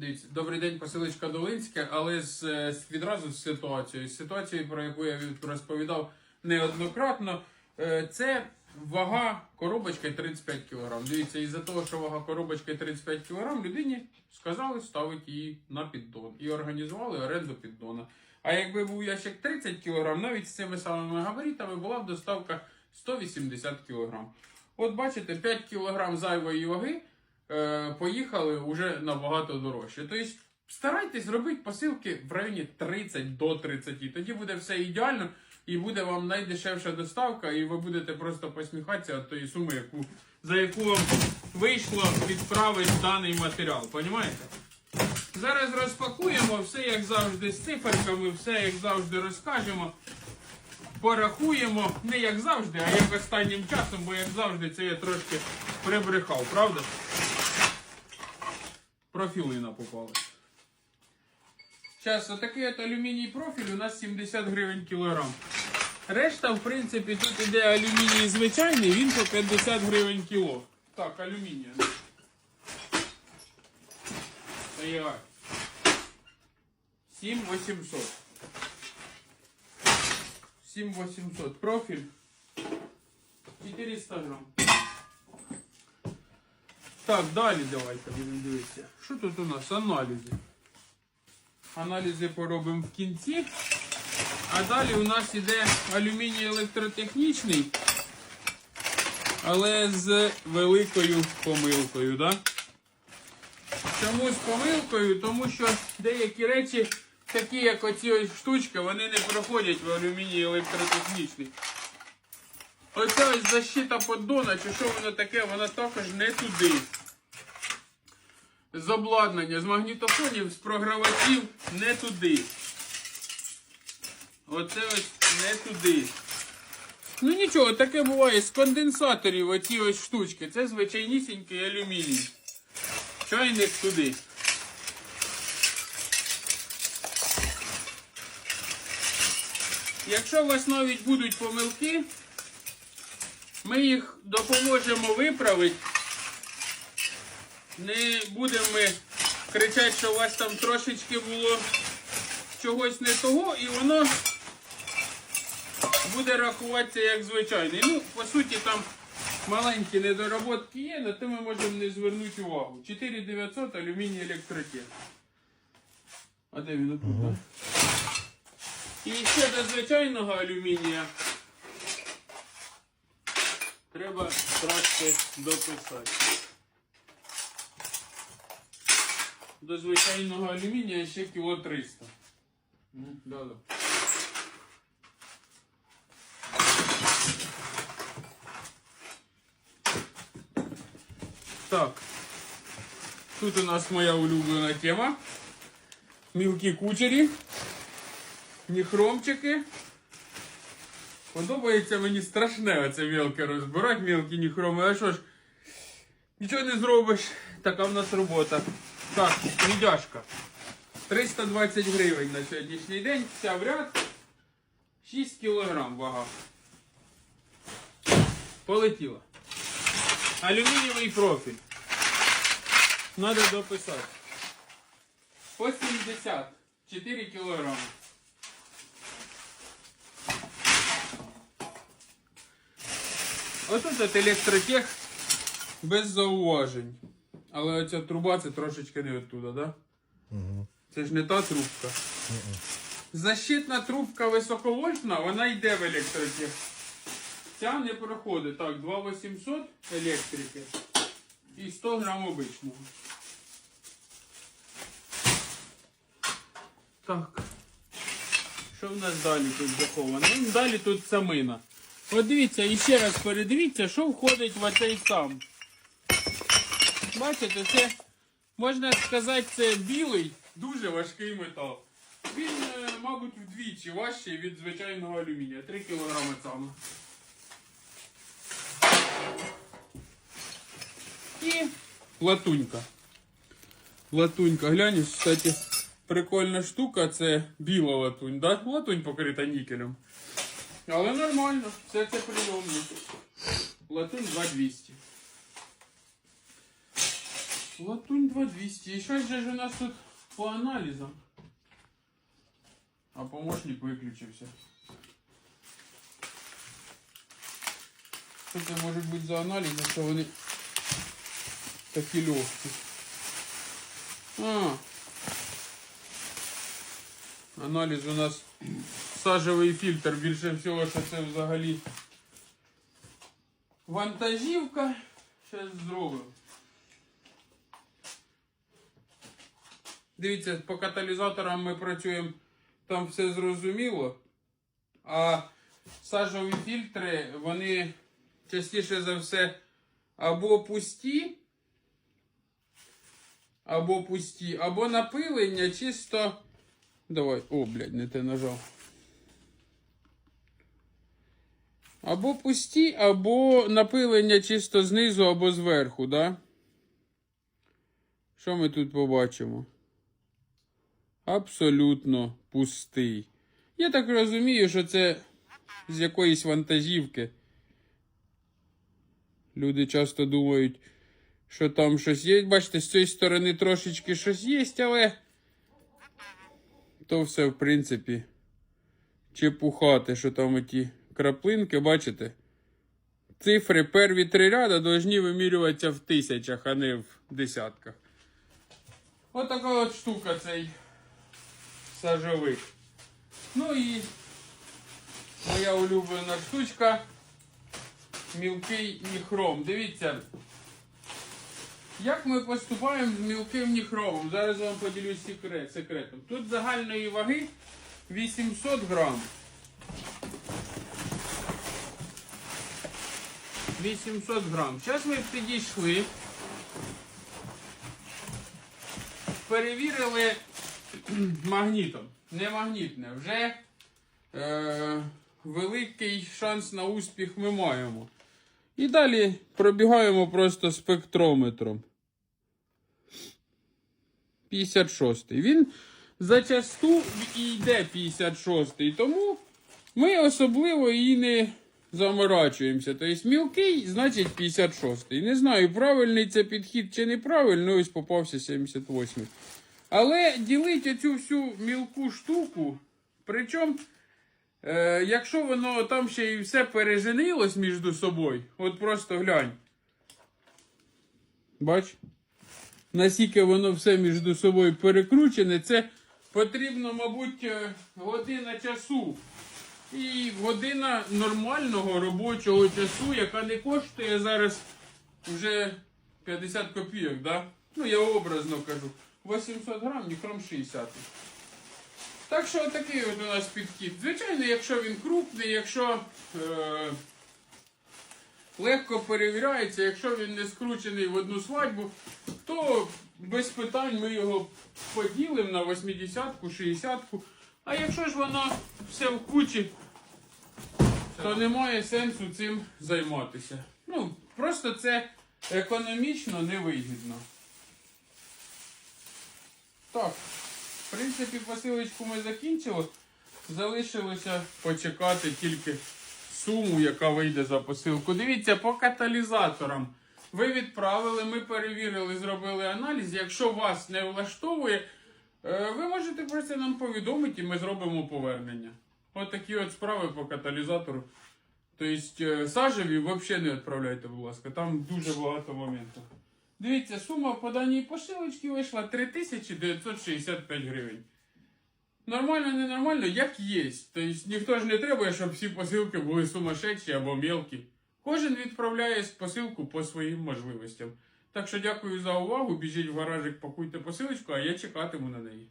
Дивіться, добрий день, посилочка Долинська, але з, е, з- відразу з ситуацією. З ситуацією, про яку я розповідав неоднократно. Е, Це вага коробочки 35 кг. Дивіться, із-за того, що вага коробочки 35 кг, людині сказали ставити її на піддон. І організували оренду піддона. А якби був ящик 30 кг, навіть з цими самими габаритами була б доставка 180 кг. От бачите, 5 кг зайвої ваги е, поїхали вже набагато дорожче. Тобто старайтесь робити посилки в районі 30 до 30. Тоді буде все ідеально і буде вам найдешевша доставка, і ви будете просто посміхатися від тої суми, яку, за яку вам вийшло відправити даний матеріал. Понімаєте? Зараз розпакуємо все як завжди з циферками, все як завжди розкажемо. Порахуємо, не як завжди, а як останнім часом, бо як завжди це я трошки прибрехав, правда? Профілина попала. Зараз, отакий от алюміній профіль у нас 70 гривень кілограм. Решта, в принципі, тут іде алюміній звичайний, він по 50 гривень кіло. Так, алюмінія. Стоять. 7800. 7800. Профіль 400 грам. Так, далі давайте будемо дивитися. Що тут у нас? Аналізи. Аналізи поробимо в кінці. А далі у нас іде алюміній електротехнічний, але з великою помилкою. Да? Чому з помилкою? Тому що деякі речі, такі як оці ось штучки, вони не проходять в алюміній електротехнічний. Оця ось защита поддона, чи що воно таке, вона також не туди. З обладнання, з магнітофонів, з програвачів не туди. Оце ось не туди. Ну нічого, таке буває з конденсаторів, оці ось штучки. Це звичайнісінький алюміній. Чайник туди. Якщо у вас навіть будуть помилки, ми їх допоможемо виправити. Не будемо ми кричати, що у вас там трошечки було чогось не того, і воно буде рахуватися як звичайний. Ну, по суті, там маленькі недоработки є, на те ми можемо не звернути увагу. 4900 алюміній електротех. А де він отут? так? І ще до звичайного алюмінія треба трошки дописати. До звичайного алюмінія ще кіло 300. Ну, да-да. Так. Тут у нас моя улюблена тема. Мілкі кучері. Ніхромчики. Подобається мені страшне оце мілке розбирати, мілкі ніхроми. А що ж, нічого не зробиш. Така в нас робота. Так, мідяшка. 320 гривень на сьогоднішній день. Вся в ряд. 6 кілограм вага. Полетіла. Алюмінієвий профіль. Надо дописати. По 70. 4 кілограми. Отут от електротех без зауважень. Але оця труба це трошечки не оттуда, да? Угу. Це ж не та трубка. Защитна трубка високовольтна, вона йде в електротех. Ця не проходить. Так, 2800 електрики і 100 грам обичного. Так. Що в нас далі тут заховано? Ну, далі тут самина. От дивіться, і ще раз передивіться, що входить в оцей сам. Бачите, це, можна сказати, це білий, дуже важкий метал. Він, е, мабуть, вдвічі важчий від звичайного алюмінія. 3 кг саме. І латунька. Латунька. Глянь, кстати, прикольна штука, це біла латунь. Да? Латунь покрита нікелем. Але нормально, все це прийомно. Латунь 2200. Латунь 2200. І щось же ж у нас тут по аналізам. А помощник виключився. Що це може бути за аналізи, що вони такі легкі? А. Аналіз у нас сажевий фільтр. Більше всього, що це взагалі вантажівка. Зараз зробимо. Дивіться, по каталізаторам ми працюємо, там все зрозуміло. А сажові фільтри, вони частіше за все або пусті, або пусті, або напилення чисто. Давай, о, блядь, не те нажав. Або пусті, або напилення чисто знизу, або зверху, да? Що ми тут побачимо? Абсолютно пустий. Я так розумію, що це з якоїсь вантажівки. Люди часто думають, що там щось є. Бачите, з цієї сторони трошечки щось є, але то все, в принципі, чепухати, що там оті краплинки, бачите? Цифри перві три ряда повинні вимірюватися в тисячах, а не в десятках. Отака от штука цей сажовик. Ну і моя улюблена штучка мілкий ніхром. Дивіться, як ми поступаємо з мілким ніхромом. Зараз вам поділюсь секрет, секретом. Тут загальної ваги 800 грам. 800 грам. Зараз ми підійшли. Перевірили магнітом. Не магнітне. Вже е, великий шанс на успіх ми маємо. І далі пробігаємо просто спектрометром. 56. Він зачасту і йде 56. Тому ми особливо і не заморачуємося. Тобто мілкий, значить 56. Не знаю, правильний це підхід чи неправильний, ось попався 78. Але ділить оцю всю мілку штуку. Причому, е, якщо воно там ще і все переженилось між собою, от просто глянь. Бач? Наскільки воно все між собою перекручене, це потрібно, мабуть, е, година часу. І година нормального робочого часу, яка не коштує зараз вже 50 копійок, да? Ну, я образно кажу. 800 грам, ніхром 60. Так що такий от у нас підхід. Звичайно, якщо він крупний, якщо е, легко перевіряється, якщо він не скручений в одну свадьбу, то без питань ми його поділимо на 80-ку, 60-ку. А якщо ж воно все в кучі, то немає сенсу цим займатися. Ну, просто це економічно невигідно. Так, в принципі, посилочку ми закінчили. Залишилося почекати тільки суму, яка вийде за посилку. Дивіться, по каталізаторам. Ви відправили, ми перевірили, зробили аналіз. Якщо вас не влаштовує, е, ви можете просто нам повідомити і ми зробимо повернення. От такі от справи по каталізатору. Тобто е, сажеві взагалі не відправляйте, будь ласка, там дуже багато моментів. Дивіться, сума по даній посилочці вийшла 3965 гривень. Нормально, ненормально, як є. Тобто ніхто ж не требує, щоб всі посилки були сумасшедші або мелкі. Кожен відправляє посилку по своїм можливостям. Так що дякую за увагу. Біжіть в гаражик, пакуйте посилочку, а я чекатиму на неї.